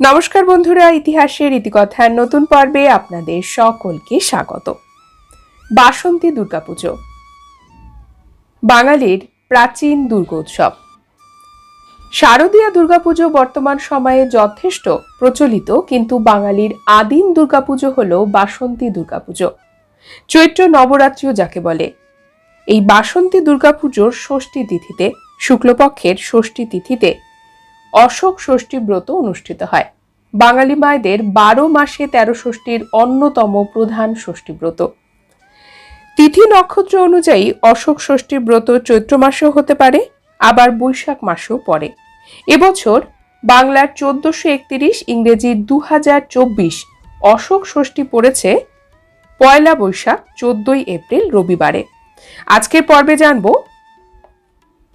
নমস্কার বন্ধুরা, ইতিহাসের ইতিকথার নতুন পর্বে আপনাদের সকলকে স্বাগত। বাসন্তী দুর্গাপুজো, বাঙালির প্রাচীন দুর্গোৎসব। শারদীয়া দুর্গাপুজো বর্তমান সময়ে যথেষ্ট প্রচলিত, কিন্তু বাঙালির আদিম দুর্গাপুজো হল বাসন্তী দুর্গাপুজো। চৈত্র নবরাত্রিও যাকে বলে। এই বাসন্তী দুর্গাপুজোর ষষ্ঠী তিথিতে, শুক্লপক্ষের ষষ্ঠী তিথিতে অশোক ষষ্ঠী ব্রত অনুষ্ঠিত হয়। বাঙালি মায়েদের বারো মাসে তেরো ষষ্ঠীর অন্যতম প্রধান ষষ্ঠী ব্রত। তিথি নক্ষত্র অনুযায়ী অশোক ষষ্ঠী ব্রত চৈত্র মাসেও হতে পারে, আবার বৈশাখ মাসেও পড়ে। এবছর বাংলার চোদ্দশো একত্রিশ ইংরেজি দু হাজার চব্বিশ অশোক ষষ্ঠী পড়েছে পয়লা বৈশাখ, চোদ্দই এপ্রিল রবিবারে। আজকের পর্বে জানব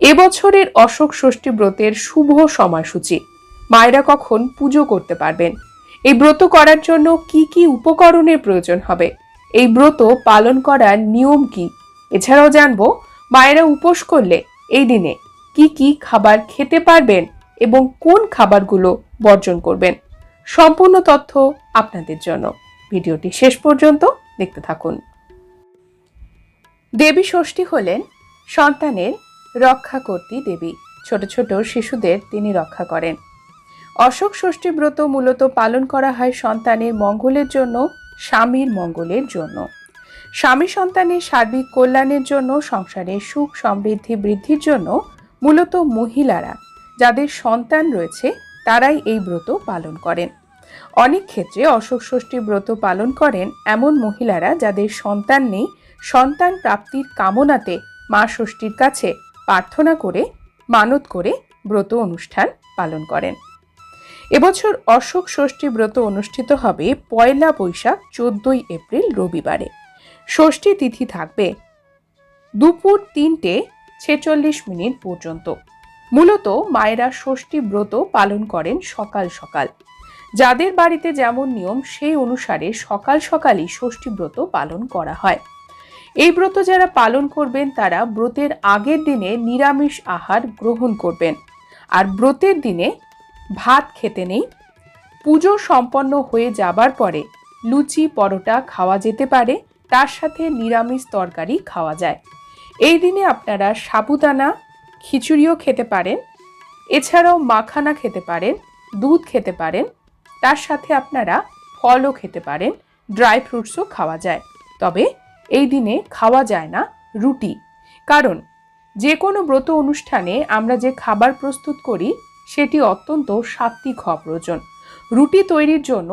এবছরের অশোক ষষ্ঠী ব্রতের শুভ সময়সূচি। মায়েরা কখন পুজো করতে পারবেন? এই ব্রত করার জন্য কি কি উপকরণের প্রয়োজন হবে? এই ব্রত পালন করার নিয়ম কি? এছাড়াও জানব, মায়েরা উপোস করলে এই দিনে কি কি খাবার খেতে পারবেন এবং কোন খাবারগুলো বর্জন করবেন? সম্পূর্ণ তথ্য আপনাদের জন্য। ভিডিওটি শেষ পর্যন্ত দেখতে থাকুন। দেবী ষষ্ঠী হলেন সন্তানের রক্ষাকর্ত্রী দেবী। ছোট ছোট শিশুদের তিনি রক্ষা করেন। অশোক ষষ্ঠী ব্রত মূলত পালন করা হয় সন্তানের মঙ্গলের জন্য, স্বামীর মঙ্গলের জন্য। স্বামী সন্তানের সার্বিক কল্যাণের জন্য সংসারের সুখ সমৃদ্ধি বৃদ্ধির জন্য মূলত মহিলারা যাদের সন্তান রয়েছে, তারাই এই ব্রত পালন করেন। অনেক ক্ষেত্রে অশোক ষষ্ঠী ব্রত পালন করেন এমন মহিলারা যাদের সন্তান নেই, সন্তান প্রাপ্তির কামনাতে মা ষষ্ঠীর কাছে প্রার্থনা করে, মানত করে ব্রত অনুষ্ঠান পালন করেন। এবছর অশোক ষষ্ঠী ব্রত অনুষ্ঠিত হবে পয়লা বৈশাখ, চোদ্দই এপ্রিল, রবিবারে। ষষ্ঠী তিথি থাকবে দুপুর তিনটে ছেচল্লিশ মিনিট পর্যন্ত। মূলত মায়েরা ষষ্ঠী ব্রত পালন করেন সকাল সকাল। যাদের বাড়িতে যেমন নিয়ম, সেই অনুসারে সকাল সকালই ষষ্ঠী ব্রত পালন করা হয়। এই ব্রত যারা পালন করবেন, তারা ব্রতের আগের দিনে নিরামিষ আহার গ্রহণ করবেন। আর ব্রতের দিনে ভাত খেতে নেই। পুজো সম্পন্ন হয়ে যাবার পরে লুচি, পরোটা খাওয়া যেতে পারে, তার সাথে নিরামিষ তরকারি খাওয়া যায়। এই দিনে আপনারা সাবুদানা, খিচুড়িও খেতে পারেন। এছাড়াও মাখানা খেতে পারেন, দুধ খেতে পারেন, তার সাথে আপনারা ফলও খেতে পারেন, ড্রাই ফ্রুটসও খাওয়া যায়। তবে এই দিনে খাওয়া যায় না রুটি। কারণ যে কোনো ব্রত অনুষ্ঠানে আমরা যে খাবার প্রস্তুত করি, সেটি অত্যন্ত সাত্বিক হওয়া প্রয়োজন। রুটি তৈরির জন্য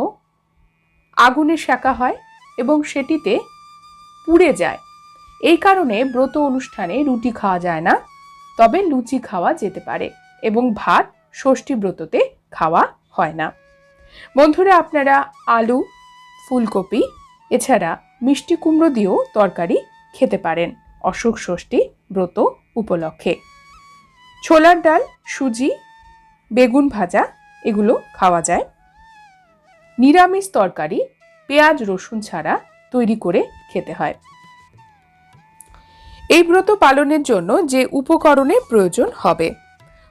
আগুনে সেঁকা হয় এবং সেটিতে পুড়ে যায়। এই কারণে ব্রত অনুষ্ঠানে রুটি খাওয়া যায় না, তবে লুচি খাওয়া যেতে পারে এবং ভাত ষষ্ঠী ব্রততে খাওয়া হয় না। বন্ধুরা, আপনারা আলু, ফুলকপি, এছাড়া মিষ্টি কুমড়ো দিয়েও তরকারি খেতে পারেন। অশোক ষষ্ঠী ব্রত উপলক্ষে। ছোলার ডাল, সুজি, বেগুন ভাজা, এগুলো খাওয়া যায়। নিরামিষ তরকারি, পেঁয়াজ, রসুন ছাড়া তৈরি করে খেতে হয়। এই ব্রত পালনের জন্য যে উপকরণের প্রয়োজন হবে।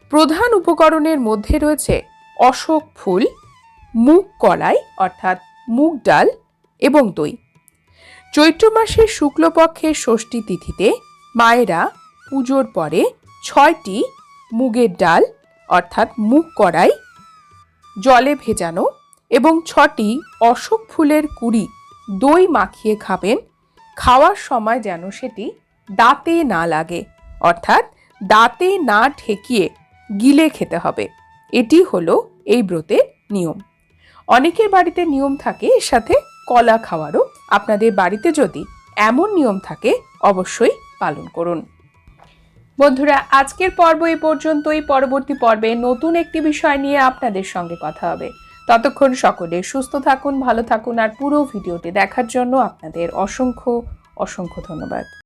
প্রধান উপকরণের মধ্যে রয়েছে অশোক ফুল, মুগ কলাই, অর্থাৎ মুগ ডাল এবং দই। চৈত্র মাসের শুক্লপক্ষের ষষ্ঠী তিথিতে মায়েরা পুজোর পরে ছয়টি মুগের ডাল, অর্থাৎ মুগ কড়াই, জলে ভেজানো এবং ছটি অশোক ফুলের কুড়ি দই মাখিয়ে খাবেন। খাওয়ার সময় যেন সেটি দাঁতে না লাগে, অর্থাৎ দাঁতে না ঠেকিয়ে গিলে খেতে হবে। এটি হলো এই ব্রতের নিয়ম। অনেকের বাড়িতে নিয়ম থাকে, এর সাথে কলা খাওয়ারও আপনাদের বাড়িতে যদি এমন নিয়ম থাকে, অবশ্যই পালন করুন। বন্ধুরা, আজকের পর্ব এ পর্যন্তই। পরবর্তী পর্বে নতুন একটি বিষয় নিয়ে আপনাদের সঙ্গে কথা হবে। ততক্ষণ সকলে সুস্থ থাকুন, ভালো থাকুন, আর পুরো ভিডিওটি দেখার জন্য আপনাদের অসংখ্য অসংখ্য ধন্যবাদ।